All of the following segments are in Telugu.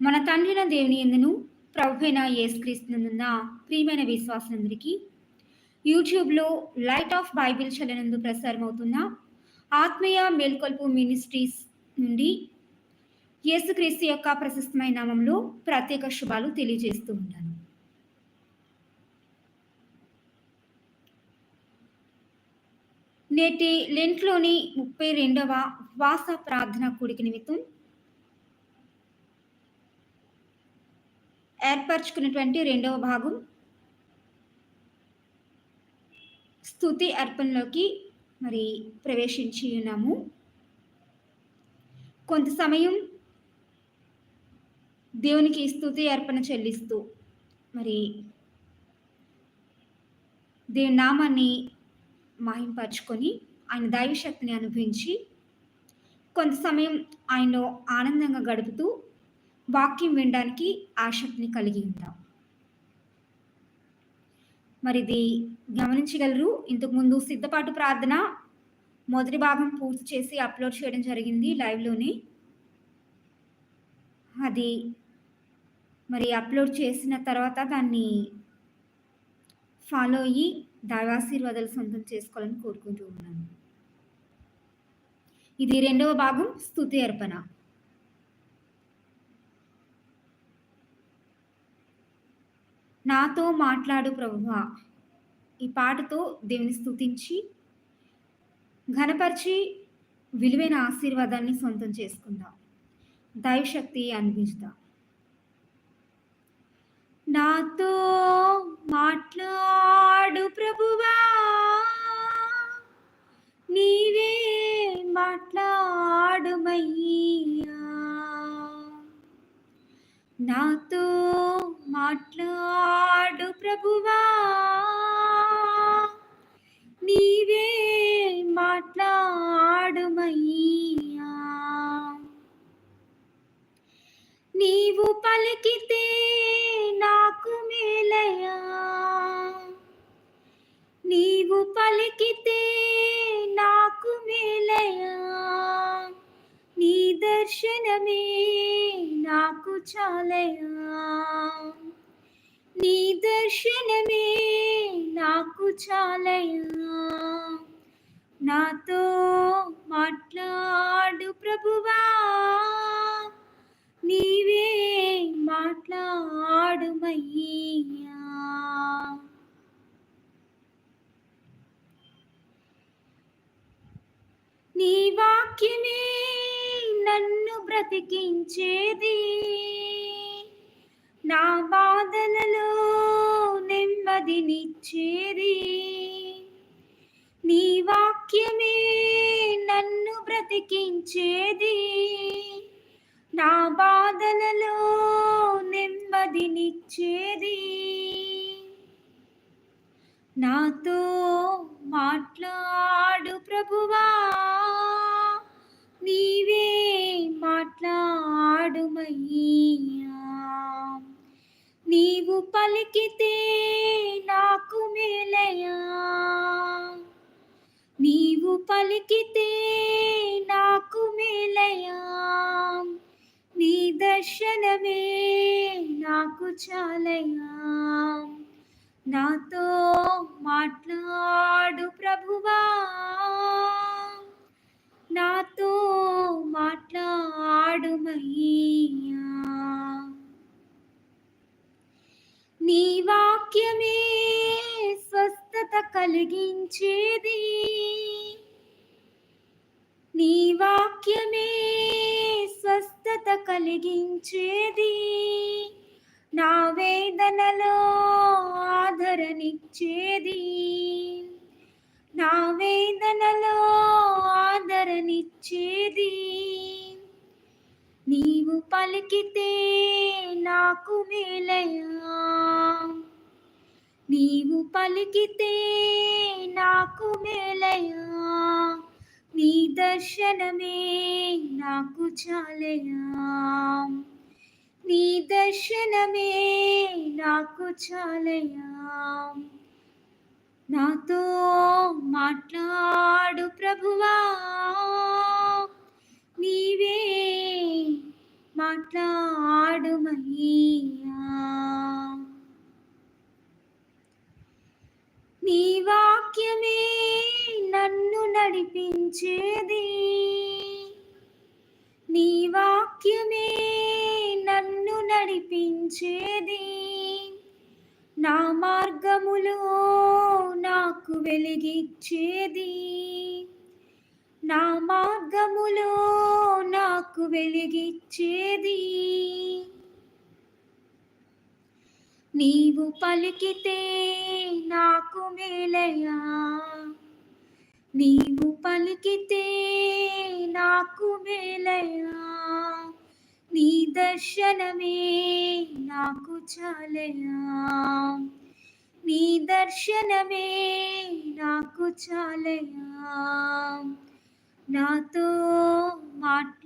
మన తండ్రిన దేవుని ఎందును? ప్రభుైన యేసుక్రీస్తునందున ప్రియమైన విశ్వాసులందరికీ యూట్యూబ్లో లైట్ ఆఫ్ బైబిల్ చలనందు ప్రసారమవుతున్న ఆత్మీయ మేల్కొల్పు మినిస్ట్రీస్ నుండి యేసుక్రీస్తు యొక్క ప్రశస్తమైన నామంలో ప్రత్యేక శుభాలు తెలియజేస్తూ ఉన్నాను. నేటి లెంట్లోని ముప్పై రెండవ వాస ప్రార్థన కూడిక నిమిత్తం ఏర్పరచుకున్నటువంటి రెండవ భాగం స్థుతి అర్పణలోకి మరి ప్రవేశించి ఉన్నాము. కొంత సమయం దేవునికి స్థుతి అర్పణ చెల్లిస్తూ మరి దేవుని నామాన్ని మాయింపరచుకొని ఆయన దైవశక్తిని అనుభవించి కొంత సమయం ఆయనలో ఆనందంగా గడుపుతూ వాక్యం వినడానికి ఆసక్తిని కలిగి ఉంటాం. మరి ఇది గమనించగలరు. ఇంతకుముందు సిద్ధపాటు ప్రార్థన మొదటి భాగం పూర్తి చేసి అప్లోడ్ చేయడం జరిగింది లైవ్లోని. అది మరి అప్లోడ్ చేసిన తర్వాత దాన్ని ఫాలో అయ్యి దైవాశీర్వాదాలు సొంతం చేసుకోవాలని కోరుకుంటూ ఉన్నాను. ఇది రెండవ భాగం స్థుతి అర్పణ. నాతో మాట్లాడు ప్రభువా. ఈ పాటతో దేవుని స్థుతించి ఘనపరిచి విలువైన ఆశీర్వాదాన్ని సొంతం చేసుకుందాం. దైవశక్తి అనిపిస్తా నాతో మాట్లాడు ప్రభువా. నీవే మాట్లాడుమయ్యా నాతో మాట్లాడు ప్రభువా. నీవే మాట్లాడుమయ్యా నీవు పలికితే నాకు మేలయా నీవు పలికితే నాకు మేలయా నీ దర్శనమే నాకు చాలయా నీ దర్శనమే నాకు చాలయ్యా. నాతో మాట్లాడు ప్రభువా. నీవే మాట్లాడుమయ్యా నీ వాక్యమే నన్ను బ్రతికించేది. నా బాధలలో నెమ్మదినిచ్చేది నీ వాక్యమే నన్ను బ్రతికించేది. నా బాధలలో నెమ్మదినిచ్చేది నాతో మాట్లాడు ప్రభువా. నీవే మాట్లాడుమయ్యా నీవు పలికితే నాకు మేలయా? నీవు పలికితే నాకు మేలయా? నీ దర్శనమే నాకు చాలయా? నాతో మాట్లాడు ప్రభువా. నాతో మాట్లాడుమయ్యా నీ వాక్యమే స్వస్థత కలిగించేది. నీ వాక్యమే స్వస్థత కలిగించేది. నా వేదనలో ఆదరణిచ్చేది. నా వేదనలో ఆదరణిచ్చేది. నీవు పలికితే నాకు మేలయ్యా. నీవు పలికితే నాకు మేలయా? నీ దర్శనమే నాకు చాలయా? నీ దర్శనమే నాకు చాలయా? నాతో మాట్లాడు ప్రభువా. నీవే మాట్లాడు మహియా నడిపించేది. నీ వాక్యమే నన్ను నడిపించేది. నా మార్గములో నాకు వెలిగిచ్చేది నా మార్గములో నాకు వెలిగిచ్చేది నీవు పలికితే నాకు మేలయా నీవు పలికితే నాకు మేలయ్యా నీ దర్శనమే నాకు చాలయా? నీ దర్శనమే నాకు చాలయా? నాతో మాట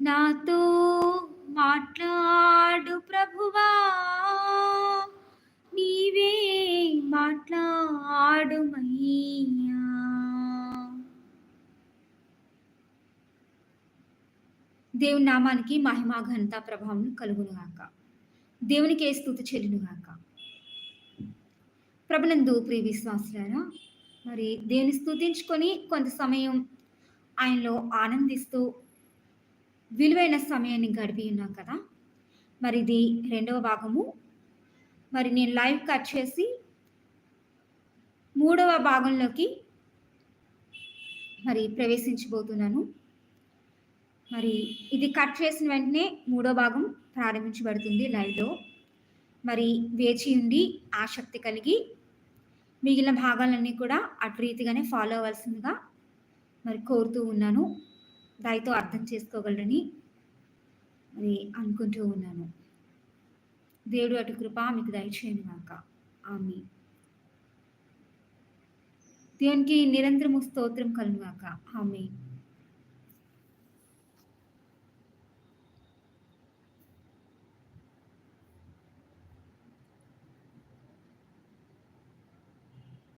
నాతో మాట్లాడు ప్రభువా. నీవే మాట్లాడుమయ్యా దేవుని నామానికి మహిమ ఘనత ప్రభావం కలుగునుగాక. దేవునికి ఏ స్థుతి చెల్లునుగాక. ప్రభునందు ప్రియ విశ్వాసులారా మరి దేవుని స్థుతించుకొని కొంత సమయం ఆయనలో ఆనందిస్తూ విలువైన సమయాన్ని గడిపి ఉన్నాం కదా. మరి ఇది రెండవ భాగము. మరి నేను లైవ్ కట్ చేసి మూడవ భాగంలోకి మరి ప్రవేశించబోతున్నాను. మరి ఇది కట్ చేసిన వెంటనే మూడో భాగం ప్రారంభించబడుతుంది లైవ్లో. మరి వేచి ఉండి ఆసక్తి కలిగి మిగిలిన భాగాలన్నీ కూడా అటు రీతిగానే ఫాలో అవ్వాల్సిందిగా మరి కోరుతూ ఉన్నాను. దయతో అర్థం చేసుకోగలరని మరి అనుకుంటూ ఉన్నాను. దేవుడు అటు కృప మీకు దయచేయను గాక ఆమె దేవునికి నిరంతరము స్తోత్రం కలుగాక ఆమె